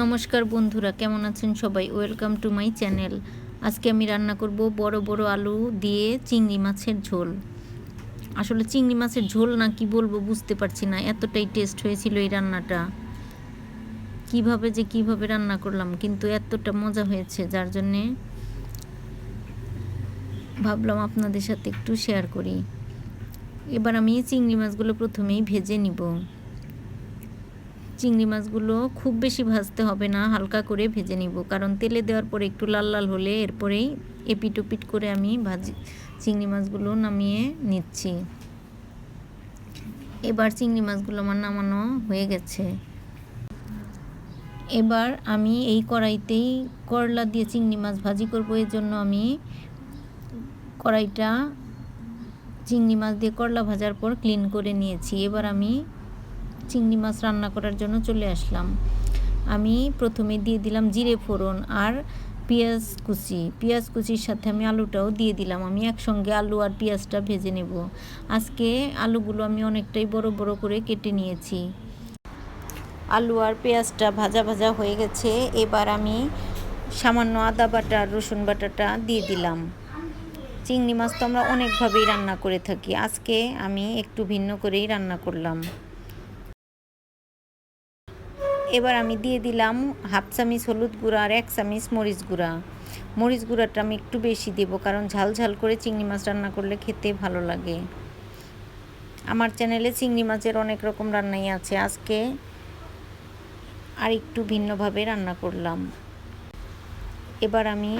নমস্কার বন্ধুরা, কেমন আছেন সবাই? ওয়েলকাম টু মাই চ্যানেল আজকে আমি রান্না করব বড় বড় আলু দিয়ে চিংড়ি মাছের ঝোল। আসলে চিংড়ি মাছের ঝোল না কি বলব বুঝতে পারছি না, এতটাই টেস্ট হয়েছিল এই রান্নাটা। কীভাবে যে কীভাবে রান্না করলাম, কিন্তু এতটা মজা হয়েছে, যার জন্যে ভাবলাম আপনাদের সাথে একটু শেয়ার করি। এবার আমি চিংড়ি মাছগুলো প্রথমেই ভেজে নিব। চিংড়ি মাছগুলো খুব বেশি ভাজতে হবে না, হালকা করে ভেজে নিব। কারণ তেলে দেওয়ার পরে একটু লাল লাল হলে এরপরেই এপিট ওপিট করে আমি ভাজি, চিংড়ি মাছগুলো নামিয়ে নিচ্ছি। এবার চিংড়ি মাছগুলো আমার নামানো হয়ে গেছে। এবার আমি এই কড়াইতেই করলা দিয়ে চিংড়ি মাছ ভাজি করব। এর জন্য আমি কড়াইটা চিংড়ি মাছ দিয়ে করলা ভাজার পর ক্লিন করে নিয়েছি। এবার আমি চিংড়ি মাছ রান্না করার জন্য চলে আসলাম। আমি প্রথমে দিয়ে দিলাম জিরে ফোড়ন আর পেঁয়াজ কুচি। পেঁয়াজ কুচির সাথে আমি আলুটাও দিয়ে দিলাম। আমি একসঙ্গে আলু আর পেঁয়াজটা ভেজে নেব। আজকে আলুগুলো আমি অনেকটাই বড় বড় করে কেটে নিয়েছি। আলু আর পেঁয়াজটা ভাজা ভাজা হয়ে গেছে। এবার আমি সামান্য আদা বাটা, রসুন বাটাটা দিয়ে দিলাম। চিংড়ি মাছ তো আমরা অনেকভাবেই রান্না করে থাকি। আজকে আমি একটু ভিন্ন করেই রান্না করলাম। এবার আমি দিয়ে দিলাম হাফ চামিচ হলুদ গুঁড়া আর এক চামিচ মরিচ গুঁড়া। মরিচ গুঁড়াটা আমি একটু বেশি দেবো কারণ ঝাল ঝাল করে চিংড়ি মাছ রান্না করলে খেতে ভালো লাগে। আমার চ্যানেলে চিংড়ি মাছের অনেক রকম রান্নাই আছে। আজকে আর একটু ভিন্নভাবে রান্না করলাম। এবার আমি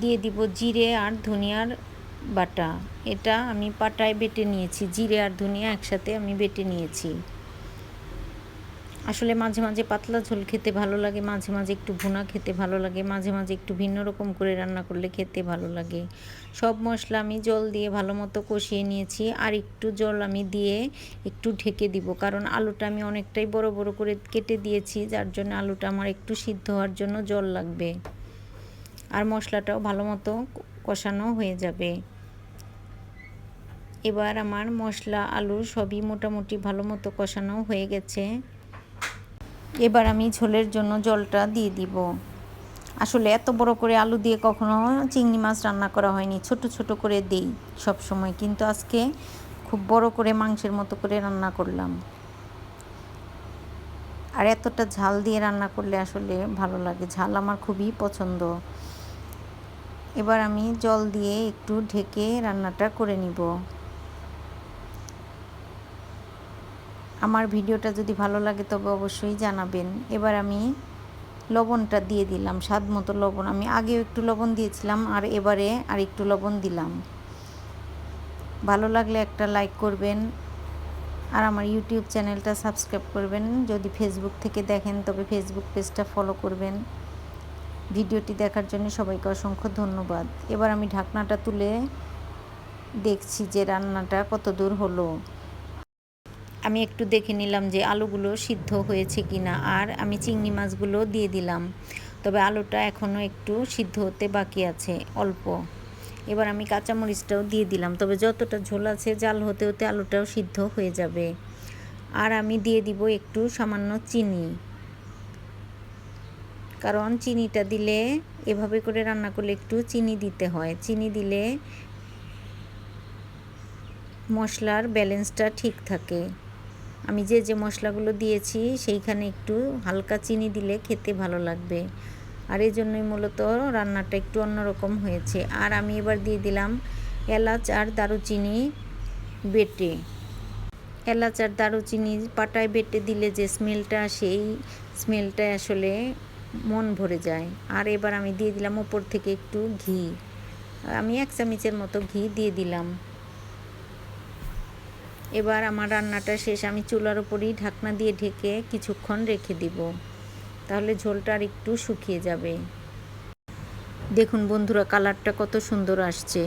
দিয়ে দিব জিরে আর ধনিয়ার বাটা। এটা আমি পাটায় বেটে নিয়েছি। জিরে আর ধনিয়া একসাথে আমি বেটে নিয়েছি। আসলে মাঝে মাঝে পাতলা ঝোল খেতে ভালো লাগে, মাঝে মাঝে একটু ভুনা খেতে ভালো লাগে, মাঝে মাঝে একটু ভিন্ন রকম করে রান্না করলে খেতে ভালো লাগে। সব মশলা আমি জল দিয়ে ভালো মতো কষিয়ে নিয়েছি, আর একটু জল আমি দিয়ে একটু ঢেকে দিব, কারণ আলুটা আমি অনেকটাই বড় বড় করে কেটে দিয়েছি, যার জন্য আলুটা আমার একটু সিদ্ধ হওয়ার জন্য জল লাগবে। আর মশলাটাও ভালো মতো কষানো হয়ে যাবে। এবার আমার মশলা, আলু সবই মোটামুটি ভালো মতো কষানো হয়ে গেছে। এবার আমি ঝোলের জন্য জলটা দিয়ে দিব। আসলে এত বড় করে আলু দিয়ে কখনো চিংড়ি মাছ রান্না করা হয়নি, ছোট ছোট করে দেই সব সময় কিন্তু আজকে খুব বড় করে মাংসের মতো করে রান্না করলাম। আর এতটা ঝাল দিয়ে রান্না করলে আসলে ভালো লাগে। ঝাল আমার খুবই পছন্দ। এবার আমি জল দিয়ে একটু ঢেকে রান্নাটা করে নিব। আমার ভিডিওটা যদি ভালো লাগে তবে অবশ্যই জানাবেন। এবার আমি লবণটা দিয়ে দিলাম, স্বাদ মতো লবণ। আমি আগেও একটু লবণ দিয়েছিলাম আর এবারে আর একটু লবণ দিলাম। ভালো লাগলে একটা লাইক করবেন আর আমার ইউটিউব চ্যানেলটা সাবস্ক্রাইব করবেন। যদি ফেসবুক থেকে দেখেন তবে ফেসবুক পেজটা ফলো করবেন। ভিডিওটি দেখার জন্য সবাইকে অসংখ্য ধন্যবাদ। এবার আমি ঢাকনাটা তুলে দেখছি যে রান্নাটা কত দূর হলো। আমি একটু দেখে নিলাম যে আলুগুলো সিদ্ধ হয়েছে কি না আর আমি চিংড়ি মাছগুলো দিয়ে দিলাম। তবে আলুটা এখনও একটু সিদ্ধ হতে বাকি আছে, অল্প। এবার আমি কাঁচামরিচটাও দিয়ে দিলাম, তবে যতটা ঝোল আছে জাল হতে হতে আলুটাও সিদ্ধ হয়ে যাবে। আর আমি দিয়ে দিব একটু সামান্য চিনি। কারণ চিনিটা দিলে এভাবে করে রান্না করলে একটু চিনি দিতে হয়। চিনি দিলে মশলার ব্যালেন্সটা ঠিক থাকে। আমি যে যে মশলাগুলো দিয়েছি সেইখানে একটু হালকা চিনি দিলে খেতে ভালো লাগবে। আর এই জন্যই মূলত রান্নাটা একটু অন্যরকম হয়েছে। আর আমি এবার দিয়ে দিলাম এলাচ আর দারুচিনি বেটে। এলাচ আর দারুচিনি পাটায় বেটে দিলে যে স্মেলটা, সেই স্মেলটা আসলে মন ভরে যায়। আর এবার আমি দিয়ে দিলাম ওপর থেকে একটু ঘি। আমি এক চামচের মতো ঘি দিয়ে দিলাম। এবার আমার রান্নাটা শেষ। আমি চুলার ওপরই ঢাকনা দিয়ে ঢেকে কিছুক্ষণ রেখে দিব। তাহলে ঝোলটা আর একটু শুকিয়ে যাবে। দেখুন বন্ধুরা, কালারটা কত সুন্দর আসছে।